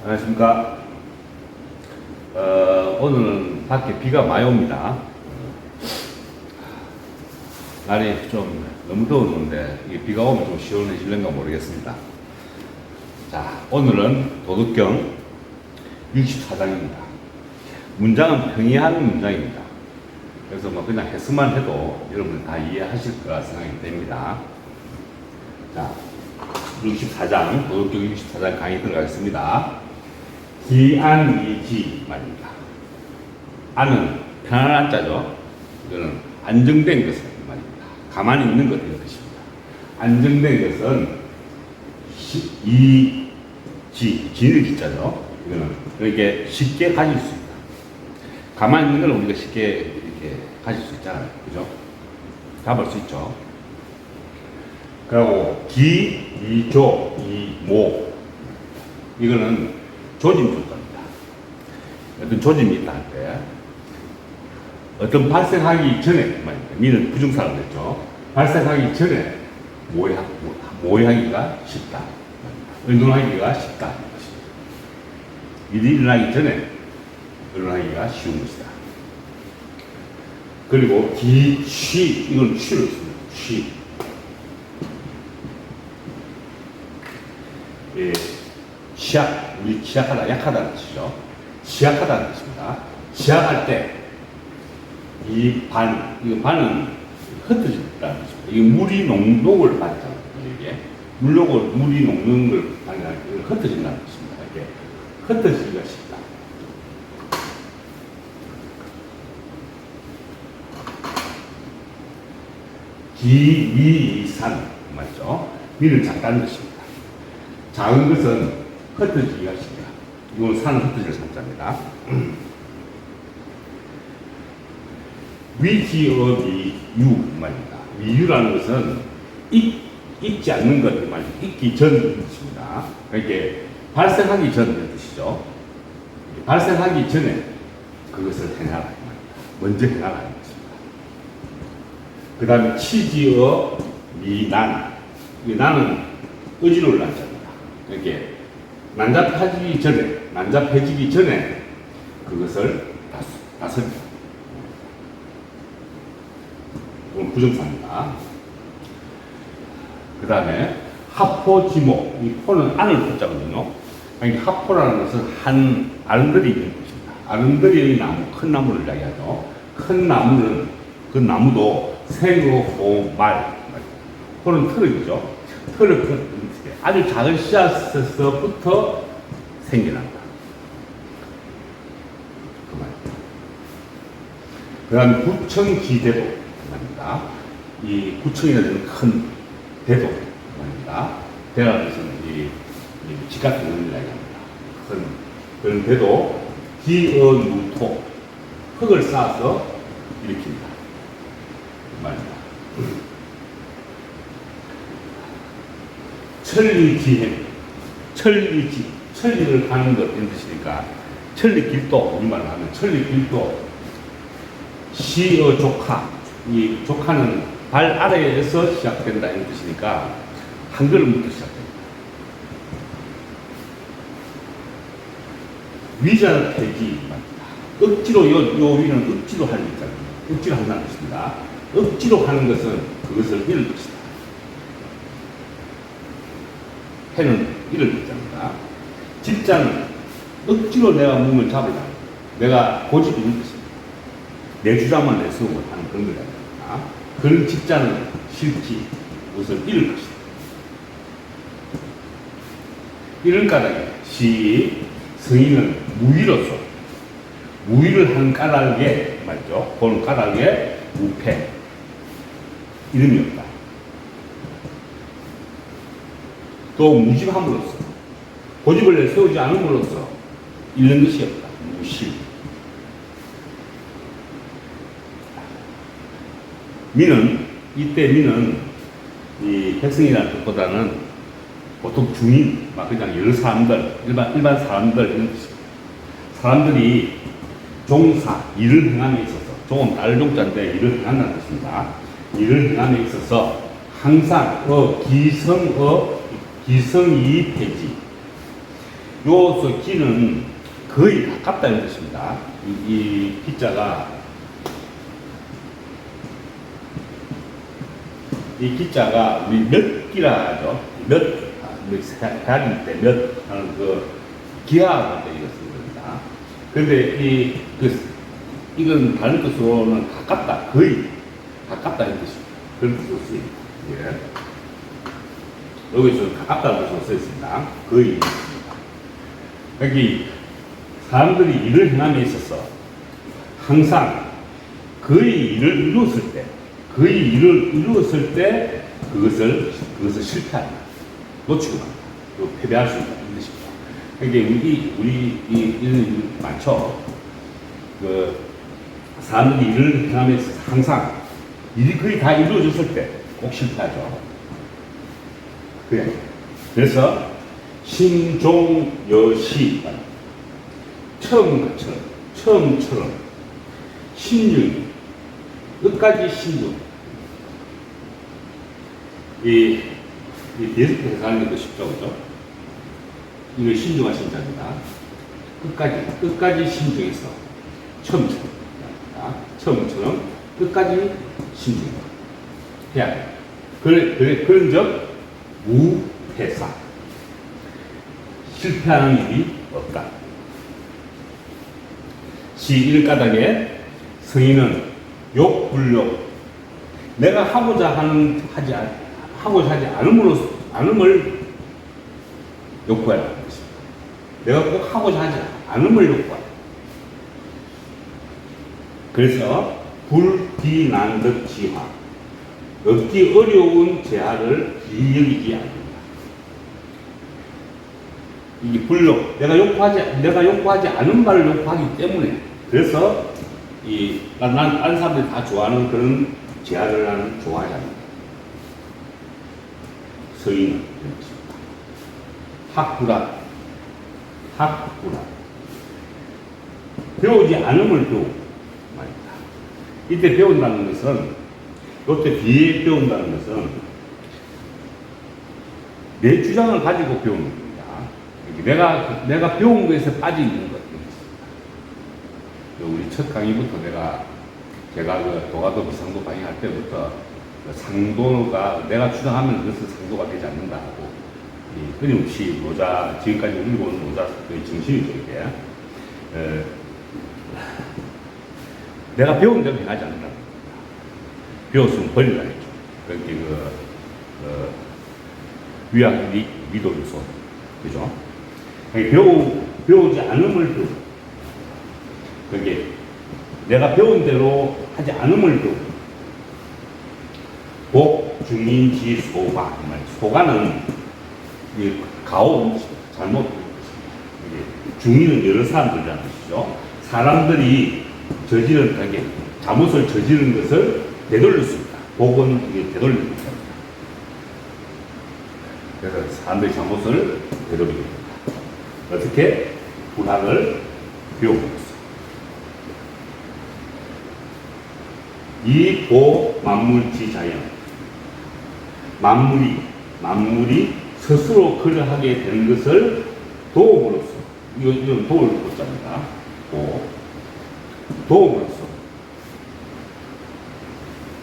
안녕하십니까. 어, 오늘은 밖에 비가 많이 옵니다. 날이 좀 너무 더웠는데 이게 비가 오면 좀 시원해질는가 모르겠습니다. 자, 오늘은 도덕경 64장입니다. 문장은 평이한 문장입니다. 그래서 뭐 그냥 해석만 해도 여러분 다 이해하실 거라 생각이 됩니다. 자, 64장, 도덕경 64장 강의 들어가겠습니다. 기안이지 말입니다. 안은 편안한 안자죠. 이거는 안정된 것을 말입니다. 가만히 있는 것 이런 뜻입니다. 안정된 것은 시, 이, 지, 지는 기자죠. 이거는 이렇게 쉽게 가질 수 있다. 가만히 있는 걸 우리가 쉽게 이렇게 가질 수 있잖아요. 그죠? 잡을 수 있죠. 그리고 기, 이, 조, 이, 모. 이거는 조짐 조건입니다. 어떤 조짐이 있다 할 때, 어떤 발생하기 전에. 미는 부정사가 됐죠. 발생하기 전에 모의하, 모의하기가 쉽다. 의논하기가 쉽다. 일이 일어나기 전에 일어나기가 쉬운 것이다. 그리고 기, 쉬, 이건 쉬로 있습니다. 쉬. 예, 시약, 우리 시약하다, 약하다는 뜻이죠. 시약하다는 뜻입니다. 시약할 때, 이 반, 이 반은 흩어진다는 뜻입니다. 이게 물이 농독을 반잖아요. 이게. 물녹을, 물이 녹는 걸 반이라 흩어진다는 뜻입니다. 이렇게 흩어지기가 쉽다. 기미산 맞죠? 미는 작다는 뜻입니다. 작은 것은 흩어지기가 쉽다. 이건 산은 흩어질 산자입니다. 위기업이 유 말입니다. 위유라는 것은 잊, 잊지 않는 것 말입니다. 잊기 전 뜻입니다. 이렇게 발생하기 전 뜻이죠. 발생하기 전에 그것을 행하라 말입니다. 먼저 행하라 뜻입니다. 그 다음에 치지어 미난 이 나는 의지를 난자입니다. 이렇게 난잡해지기 전에 난잡해지기 전에 그것을 다습니다 이건 부정사입니다. 그 다음에 하포지모 이 포는 안을 포자거든요. 그러니까 하포라는 것은 한 아름드리 있는 것입니다. 아름드리의 나무, 큰 나무를 이야기하죠. 큰 나무는 그 나무도 생호, 말, 호는 트럭이죠. 트럭, 아주 작은 씨앗에서부터 생겨난다. 그 말입니다. 그 다음 구청지대도 말입니다. 이 구청이라는 큰 대도 말입니다. 대라는 것은 이, 이집 같은 걸 이야기합니다. 큰 그런 대도 기어누토 흙을 쌓아서 일으킵니다. 그 말입니다. 천리기행, 천리기, 천리를 가는 것 이런 뜻이니까 천리길도 우리말로 하면 천리길도 시어 조카, 이 조카는 발 아래에서 시작된다 이런 뜻이니까 한 걸음부터 시작됩니다. 폐기 억지로 요, 요 위는 억지로 하는 거잖아요. 억지로 한다는 뜻입니다. 억지로 하는 것은 그것을 이룰 것이다. 해는 이를 뜻합니다. 집자는 억지로 내가 몸을 잡으려 내가 고집이 있는 것입니다. 내 주장만 내세우고 하는 그런 거다. 그런 집자는 싫지 그것을 이룰 것이다. 이런 까닭에 시 성인은 무위로서 무위를 한 까닭에 맞죠? 그런 까닭에 무패 이름이 없다. 또 무집함으로써 고집을 세우지 않음으로써 잃는 것이 없다. 무시. 미는 이때 미는 이 백성이라는 뜻보다는 보통 중인, 막 그냥 여러 사람들, 일반 일반 사람들 이런. 사람들이 종사 일을 행함에 있어서 종은 다른 종자인데 일을 행한다는 뜻입니다. 일을 행함에 있어서 항상 어 기성어 기성이 폐지 요서 기는 거의 가깝다는 뜻입니다. 이, 이 기자가 이 기자가 몇 기라 하죠. 몇, 아, 몇 세- 가릴 때몇 하는 그 이거 쓰는 겁니다. 근데 이, 그, 이건 다른 뜻으로는 가깝다, 거의 가깝다는 뜻입니다. 그런 뜻으로 쓰입니다. 예. 여기서 뜻으로 써 있습니다. 거의 있습니다. 여기 사람들이 일을 행함에 있어서 항상 그의 일을 이루었을 때, 그의 일을 이루었을 때 그것을 그것을 실패한다, 놓치고 만다, 또 패배할 수 있다 이 뜻입니다. 그러니까 우리 우리 이 이런 일 많죠. 그 사람들이 일을 행함에 있어서 항상 일이 거의 다 이루어졌을 때 꼭 실패하죠. 그래. 그래서 신종여시. 처음처럼 처음처럼. 신중 끝까지 신중 이, 이 데스크 해석하는 것도 쉽죠 그죠? 이거 신중한 신자입니다. 끝까지 끝까지 신중해서 처음처럼. 자, 처음처럼 끝까지 신중 해야 돼. 그래, 그래, 그런 적 무패사 실패하는 일이 없다. 시 일가닥에 성인은 욕, 불욕. 내가 하고자 하는, 하지, 않- 하고자 하지 않음으로, 않음을 욕구하라. 내가 꼭 하고자 하지 않음을 욕구하라. 그래서 불비난득 지화. 얻기 어려운 재화를 비여기지 않는다. 이게 불욕, 내가 욕구하지, 내가 욕구하지 않은 말을 욕구하기 때문에, 그래서, 이, 난, 난, 다른 사람들이 다 좋아하는 그런 재화를 나는 좋아하지 않는다. 서인은. 학구라, 학구라. 배우지 않음을 배우 말입니다. 이때 배운다는 것은, 이때 뒤에 배운다는 것은, 내 주장을 가지고 배우는 겁니다. 내가, 내가 배운 것에서 빠져 있는 것. 우리 첫 강의부터 내가, 제가 그 도가도 비상도 강의할 때부터 그 상도가 내가 주장하면 그것은 상도가 되지 않는다 하고, 이 끊임없이 노자, 지금까지 울고 온 노자의 정신이죠, 이게. 에, 내가 배운 대로 행하지 않는다. 배웠으면 버리라 했죠. 그렇게 그, 그 위약 미, 미도 요소. 그죠? 배우, 배우지 않음을 배우. 그게 내가 배운 대로 하지 않음을 배우. 복, 중인, 지, 소가. 이 말. 소가는 이 가오 잘못 중인은 여러 사람들이라는 뜻이죠. 사람들이 저지른 가게 잘못을 저지른 것을 되돌렸습니다. 복은 겁니다. 그래서 사람들이 잘못을 되돌리게 됩니다. 어떻게 배우고 있어. 이보 만물지 자연. 만물이 만물이 스스로 그러하게 되는 것을 도움으로써 이건 이건 도울 것자입니다. 도 도움으로써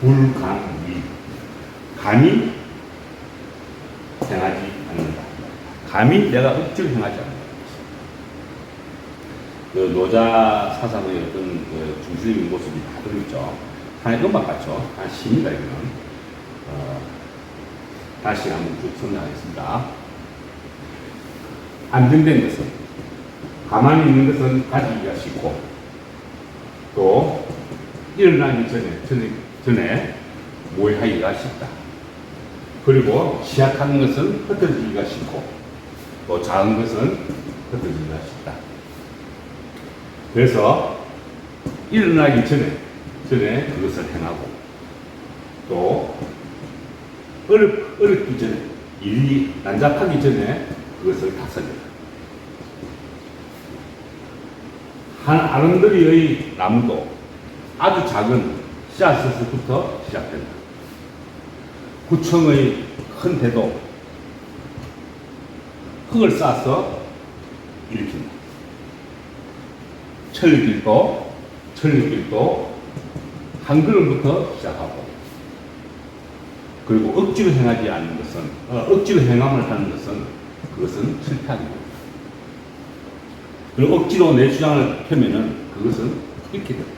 불감이 감히 행하지 않는다. 감히 내가 억지로 행하지 않는다. 그 노자 사상의 어떤 그 중심적인 모습이 다 들어있죠. 하나의 음악 같죠. 한 시입니다, 이거는. 어, 다시 한번 쭉 설명하겠습니다. 안정된 것은, 가만히 있는 것은 가지기가 쉽고, 또, 일어나기 전에, 전에, 전에 모의하기가 쉽다. 그리고 시작하는 것은 흩어지기가 쉽고, 또 작은 것은 흩어지기가 쉽다. 그래서 일어나기 전에 전에 그것을 행하고 또 어렵, 어렵기 전에 일이 난잡하기 전에 그것을 다스린다. 한 아름드리의 나무도 아주 작은 씨앗에서부터 시작된다. 구청의 큰 대도 흙을 쌓아서 일으킨다. 천리길도, 천리길도 한 걸음부터 시작하고, 그리고 억지로 행하지 않는 것은, 어, 억지로 행함을 하는 것은 그것은 실패하는 겁니다. 그리고 억지로 내 주장을 펴면은 그것은 이렇게 됩니다.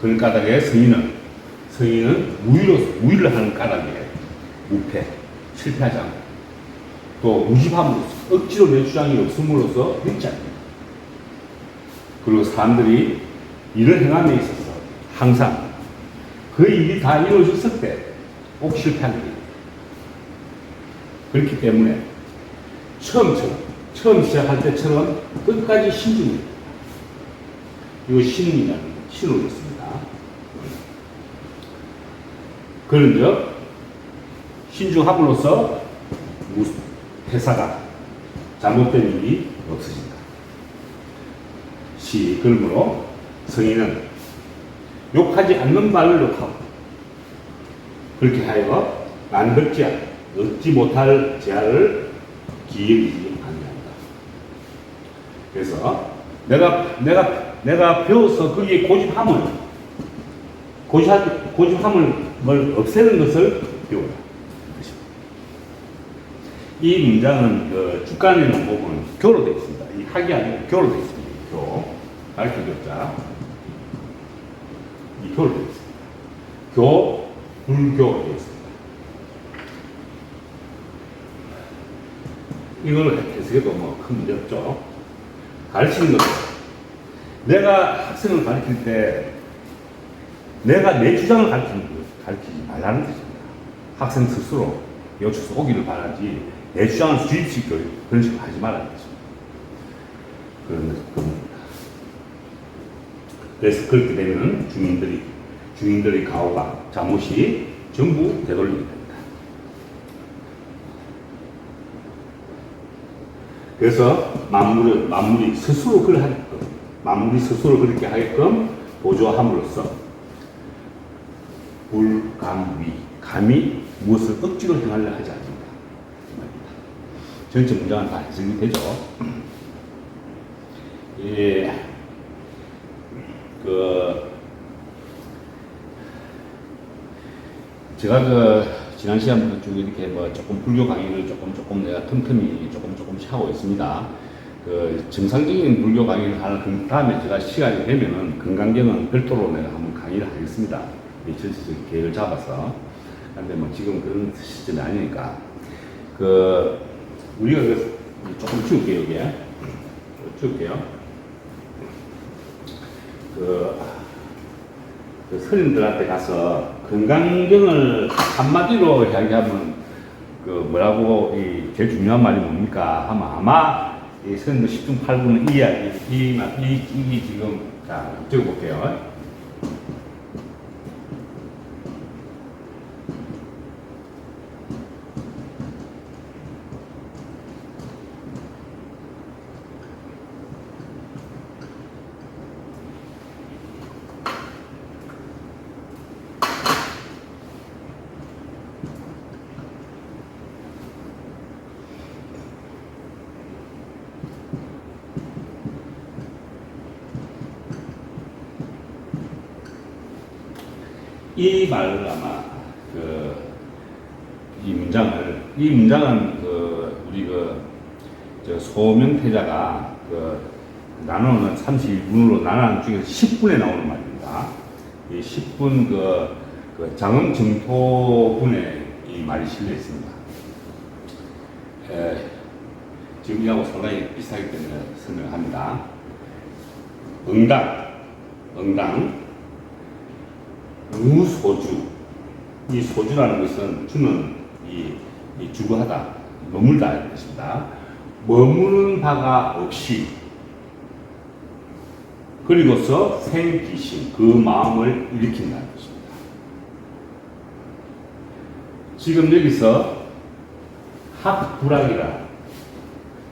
그런 까닭에 성인은, 성인은 무위로, 무위를 하는 까닭에 무패, 실패하지 않고, 또 무집함으로써, 억지로 내 주장이 없음으로써 믿지 않습니다. 그리고 사람들이 일을 행함에 있어서 항상 그 일이 다 이루어졌을 때 꼭 실패하는 일입니다. 그렇기 때문에 처음처럼, 처음 시작할 때처럼 끝까지 신중히 이거 신이라는 신으로 있습니다. 그런즉 신중함으로써 무- 회사가 잘못된 일이 없어진다. 시 그러므로 성인은 욕하지 않는 말을 욕하고 그렇게 하여 만들지 얻지 못할 재화를 기억이지 아니한다. 그래서 내가 내가 내가 배워서 거기에 고집함을 고집 고집함을 뭘 없애는 것을 배워라. 이 문장은 그 주간에는 보면 교로 되어 있습니다. 이 학이 아니고 교로 되어 있습니다. 교 가르쳐 교자 이 교로 되어 있습니다. 교 불교 되어 있습니다. 이걸 해석해도 뭐 큰 문제 없죠. 가르치는 것 내가 학생을 가르칠 때 내가 내 주장을 가르치는 거 가르치지 말라는 뜻입니다. 학생 스스로 여쭈서 오기를 바라지 내 주장을 주입시켜 그런 식으로 하지 말라는 뜻입니다. 그래서 그렇게 되면 주민들이 주민들의 가오가 잘못이 전부 되돌리게 됩니다. 그래서 만물을 만물이 스스로 그를 하게끔 만물이 스스로 그렇게 하게끔 보조함으로써 불감위 감히 무엇을 억지로 행하려 하지 말입니다. 전체 문장은 다 해석이 되죠. 예, 그 제가 그 지난 시간부터 쭉 이렇게 뭐 조금 불교 강의를 조금 조금 내가 틈틈이 조금 조금씩 하고 있습니다. 그 정상적인 불교 강의를 하는 그 다음에 제가 시간이 되면은 건강경은 별도로 내가 한번 강의를 하겠습니다. 이 전체적인 계획을 잡아서. 근데 뭐 지금 그런 시점이 아니니까 그 우리가 그 조금 치울게요 여기에 치울게요. 그, 그 스님들한테 가서 건강경을 한마디로 이야기하면 그 뭐라고 이 제일 중요한 말이 뭡니까 하면 아마 이 스님들 10중 8구는 이 이야기 이, 이, 이, 이 지금 자 적어볼게요. 이 말을 아마 그 이 문장을 이 문장은 그 우리 그저 소명태자가 그 나누는 31분으로 나누는 중에서 10분에 나오는 말입니다. 이 10분 그, 그 장엄 정토분에 이 말이 실려 있습니다. 에, 지금 이하고 상당히 비슷하기 때문에 설명합니다. 응당, 응당, 무소주. 이 소주라는 것은 주는 이, 이 주거하다, 머물다 이런 뜻입니다. 머무는 바가 없이 그리고서 생기심, 그 마음을 일으킨다는 것입니다. 지금 여기서 학불학이라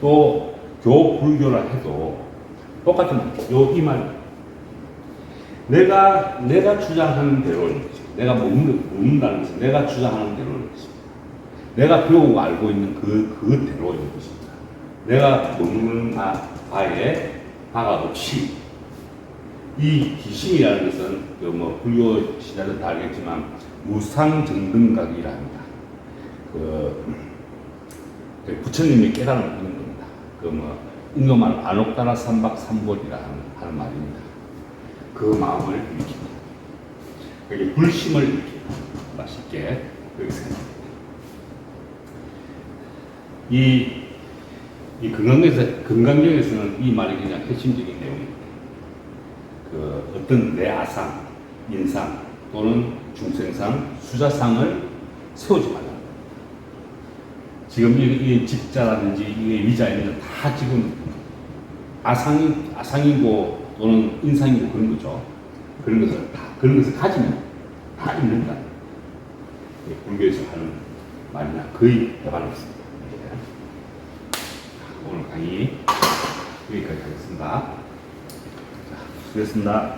또 교불교라 해도 똑같은 요이 말. 내가 내가 주장하는 대로인 거죠. 내가 먹는다는 것은 내가 주장하는 대로인 것입니다. 내가 배우고 알고 있는 그 그 대로인 것입니다. 내가 머무는 아, 바에 없이 이 기심이라는 것은 그뭐 불교 시대도 다 알겠지만 무상정등각이라 합니다. 그, 그 부처님이 하는 겁니다. 그뭐 인도말 아녹다나 삼박 삼보리라 하는, 하는 말입니다. 그 마음을 일으킵니다. 그게 불심을 일으킵니다. 맛있게 그렇게 생각합니다. 이, 이 말이 그냥 핵심적인 내용입니다. 그 어떤 내 아상, 인상 또는 중생상, 수자상을 세우지 말라. 지금 이, 이 직자라든지 이 위자에는 다 지금 아상이, 아상이고 또는 인상이고 그런 거죠. 그런 것을 다, 그런 것을 가지면 다 있는다. 예, 불교에서 하는 말이나 거의 대반했습니다. 오늘 강의 여기까지 하겠습니다. 자, 수고했습니다.